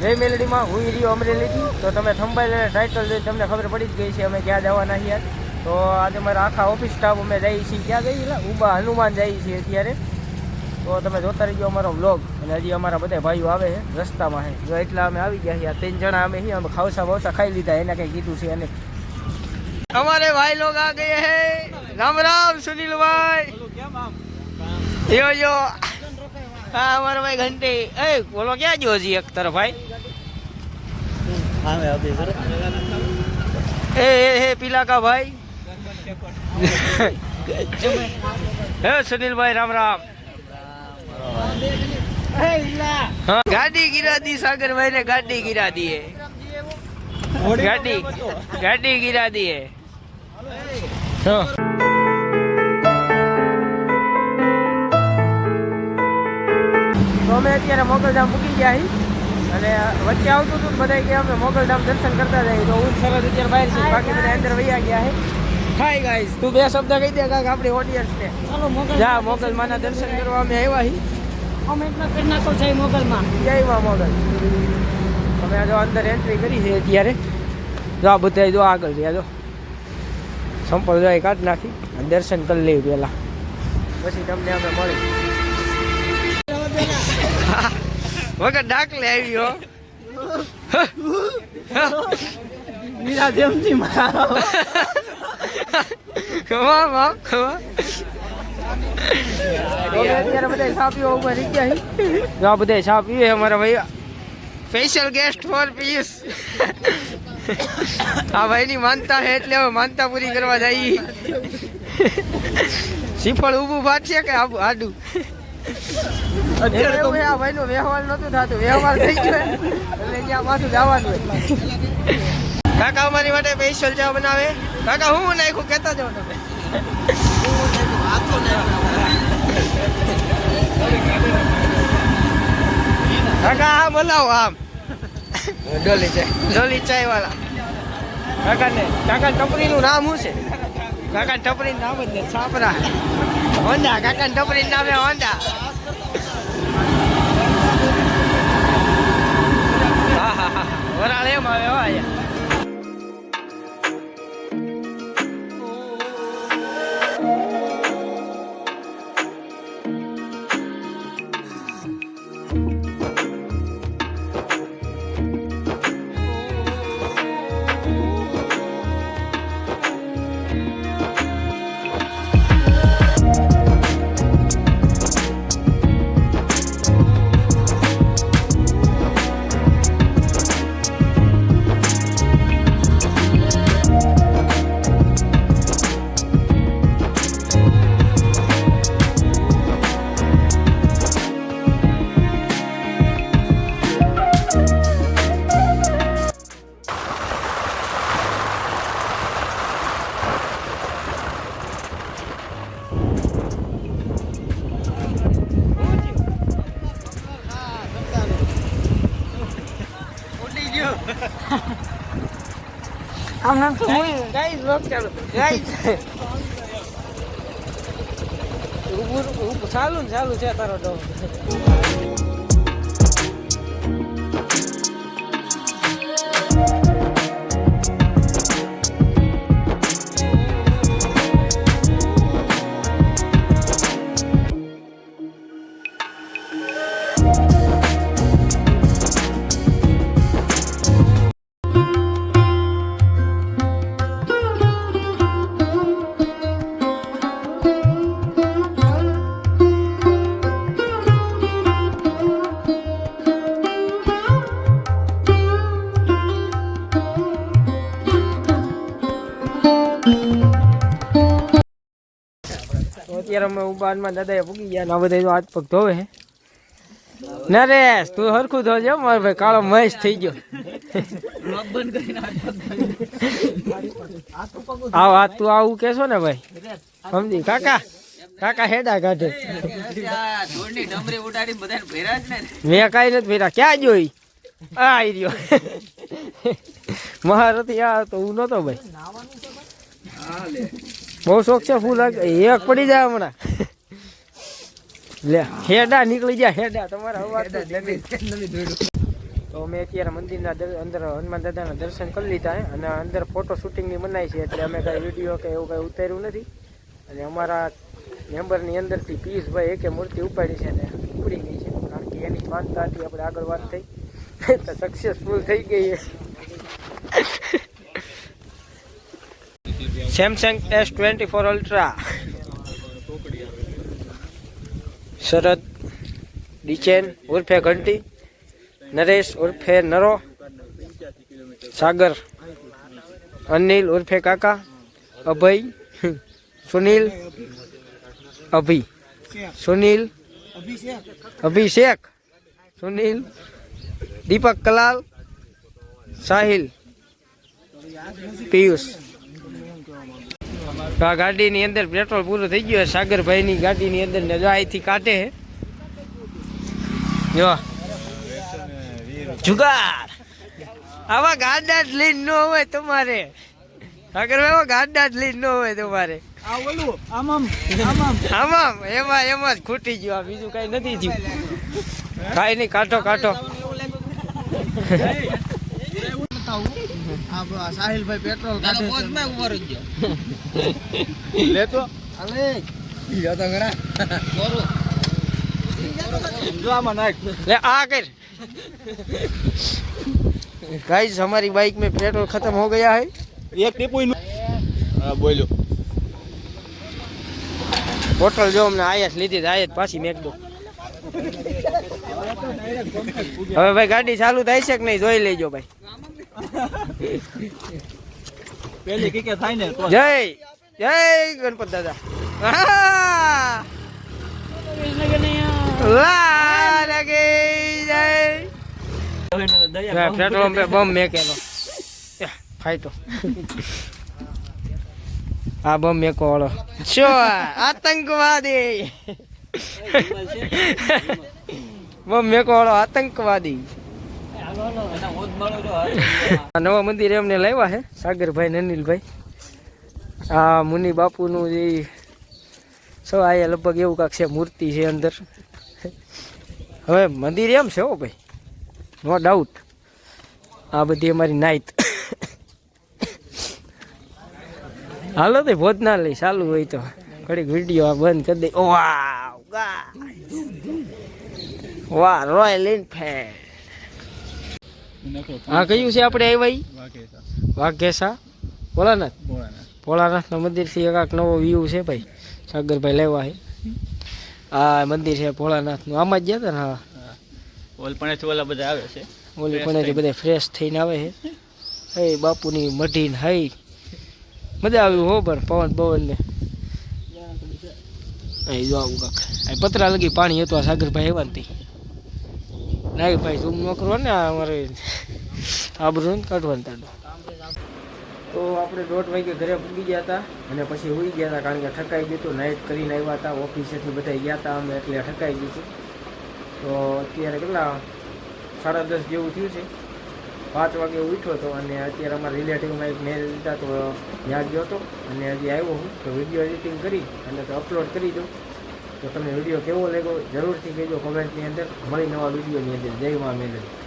જય મેલડીમાં હું રહ્યો અમરેલીથી. તો તમે થંભાઈ ટાઇટલ જોઈ તમને ખબર પડી જ ગઈ છે અમે ક્યાં જવાના છીએ. તો આજે અમારા આખા ઓફિસ સ્ટાફ અમે જઈએ છીએ. ક્યાં જઈએ? ઉબા હનુમાન જઈએ છીએ અત્યારે. તો તમે જોતા રહીજો અમારો વ્લોગ અને હજી અમારા બધા ભાઈઓ આવે છે રસ્તામાં છે. જો એટલા અમે આવી ગયા છીએ ત્રણ જણા અમે અમે ખાવસા બાવસા ખાઈ લીધા એને કંઈ કીધું છે એને. અમારે ભાઈ લોગ આ ગયે હે રામ રામ સુનિલભાઈ. યો યો. यो हाँ हमारा भाई घंटे ए बोलो क्या जो जी एक तरफ भाई ए ए ए पीला का भाई हे सुनील भाई राम राम हाँ गाड़ी गिरा दी सागर भाई ने गाड़ी તો અમે અત્યારે મોગલધામ મૂકી ગયા છીએ. અને વચ્ચે આવતું હતું બધા કે અમે મોગલધામ દર્શન કરતા જઈએ તો હું સરસ અત્યારે બહાર છે બાકી બધા અંદર વૈયા ગયા છે. હાય ગાઈસ તું બે શબ્દ કહી દે કાંઈક આપણી ઓડિયન્સને જા મોગલ માના દર્શન કરવા અમે આવ્યા છીએ. અમે એટલા કરી નાખો છે મોગલમાં. જય માં મોગલ. અમે જો અંદર એન્ટ્રી કરી છે અત્યારે. જો આ બધા જો આગળ રહ્યા જો. સંપલ જો કાઢી નાખી અને દર્શન કરી લઈએ પહેલાં. પછી તમને અમે મળી. વગર ડાકલે આવ્યો. મીરા જેમથી મારા ખવા માં ખવા અત્યારે બધા ચા પીવા રહી ગયા આ બધા અમારા ભાઈ સ્પેશિયલ ગેસ્ટ ફોર પીસ આ ભાઈની માનતા છે એટલે હવે માનતા પૂરી કરવા જઈએ શ્રીફળ ઊભું ફાટશે કે આબુ આડું? અત્યારે વ્યવહાર નતું થતું. વ્યવહાર થઈ ગયો એટલે ત્યાં પાછું જવાનું કાકા અમારી માટે સ્પેશિયલ ચા બનાવે. કાકા હું નાખ્યું? કહેતા જાઓ તમે. કાકા આ હલાવો આમ. ડોલી ચાય ડોલી ચાય વાળા કાકા ને કાકા ટપરીનું નામ શું છે? કાકા ટપરી નામ જ ને છાપરા હોન્ડા કાકા નામે હોન્ડા આમ not લોક ચાલુ ગાઈસ ઉભું ઉભું. ચાલુ ચાલુ છે તારો ડો તો અત્યારે અમે ઉબાનમાં દાદા પૂગી ગયા ને આ બધા હાથ પગ ધોવે છે નરેશ, તું હરખું ધોજો હો, મારો ભાઈ કાળો મહેશ થઈ ગયો. આવ, આ તું આવું કેશો ને ભાઈ. સમજી? કાકા કાકા હેડા કાઢે. મેં કઈ નથી ભેરા ક્યાં જોઈ આ રહ્યો. મહારથી આ તો હું નતો ભાઈ. બહુ શોખ છે ફૂલ એક પડી જાય હમણાં. લે, હેડા નીકળી જાય હેડા. તમારા અવાજ તો અમે અત્યારે મંદિરના અંદર હનુમાન દાદાના દર્શન કરી લીધા અને અંદર ફોટો શૂટિંગની મનાઈ છે, એટલે અમે કાંઈ વીડિયો કે એવું કાંઈ ઉતાર્યું નથી. અને અમારા મેમ્બરની અંદરથી પિયુષભાઈ એકે મૂર્તિ ઉપાડી છે ને, ઉપડી ગઈ છે. કારણ કે એની માનતા હતી, આપણે આગળ વાત થઈ. તો સક્સેસફુલ થઈ ગઈ છે Samsung S twenty four Ultra Sharad ડિચેન ઉર્ફે ઘંટી નરેશ ઉર્ફે નરો સાગર અનિલ ઉર્ફે કાકા અભય સુનિલ અભી સુનિલ અભિષેક સુનિલ દીપક કલાલ સાહિલ પિયુષ તો આ ગાડીની અંદર પેટ્રોલ પૂરું થઈ ગયું સાગરભાઈની ગાડીની અંદર ને જો અહીંથી કાઢે છે જો. જુગાર. આવા ગાડા જ લઈને ન હોય તમારે. સાગરભાઈ ગાડા જ લઈને ન હોય તમારે. આ ઓલું આમ આમ આમ આમ. આમાં એમાં એમાં જ ખૂટી ગયું. આ બીજું કઈ નથી થયું. કાંઈ નહીં કાઢો કાઢો. આ સાહિલભાઈ પેટ્રોલ તારો પોસ્ટમાં ઉભો રહી ગયો લેતો અલે યો તો ખરા કોરું. જો આમાં નાખ ले आ कर गाइस हमारी बाइक में पेट्रोल खत्म हो गया है એક ટીપુ હા બોલ્યો બોટલ જો અમને આયાત લીધી તો આયાત પાછી મેક દો હવે ભાઈ ગાડી ચાલુ થાય છે કે નહીં જોઈ લેજો ભાઈ પેલી કે થાય ને જય જય ગણપત દાદા પેટ્રોલ પંપે બમ મેકેલો આ બમ મેકો વાળો શું આતંકવાદી બમ મેકો વાળો આતંકવાદી નવા મંદિર એમને લાવ્યા છે, સાગરભાઈ ને અનિલભાઈ. આ મુનિ બાપુનું જે સૌ, આ લગભગ એવું કાંક છે, મૂર્તિ છે અંદર. હવે મંદિર એમ છે હો ભાઈ નો ડાઉટ આ બધી અમારી નાઈટ. હાલો તો ભોજનાલય ચાલુ હોય તો. ઘડીક વીડિયો આ બંધ કરી દે. વાહ વાહ રોયલ એનફિલ્ડ હા કયું છે આપણે આવ્યા વાઘેસા. ભોળાનાથ? ભોળાનાથના મંદિરથી એક નવો વ્યૂ છે ભાઈ. સાગરભાઈ લેવા છે. આ મંદિર છે ભોળાનાથનું. આમાં જ ગયા હતા ને હા? ઓલપણેથી ઓલા બધા આવે છે. ઓલીપણેથી બધા ફ્રેશ થઈને આવે છે. હે બાપુની મઢીને હઈ. મજા આવી હો પણ પવન પવનને અહીં જો આવું કાક. અહીં પતરા લગી પાણી હતું આ સાગરભાઈ આવ્યા ને ભાઈ તું ન કરો ને અમારે આબરૂ કાઢવાનું તાડું. તો આપણે દોઢ વાગે ઘરે પૂગી ગયા હતા અને પછી હોઈ ગયા હતા કારણ કે ઠકાઈ ગયું હતું. નાઇટ કરીને આવ્યા હતા, ઓફિસેથી બધા ગયા હતા અમે એટલે ઠકાઈ ગયું હતું. તો અત્યારે કેટલા સાડા દસ જેવું થયું છે. પાંચ વાગે ઉઠ્યો હતો અને અત્યારે અમારા રિલેટિવમાં એક મેરેજ હતા તો ત્યાં ગયો હતો અને હજી આવ્યો હું. તો વીડિયો એડિટિંગ કરી અને તો અપલોડ કરી દઉં. તો તમને વીડિયો કેવો લાગ્યો જરૂરથી કહેજો કોમેન્ટની અંદર. મળી નવા વિડીયોની અંદર. જય મા મેલડી.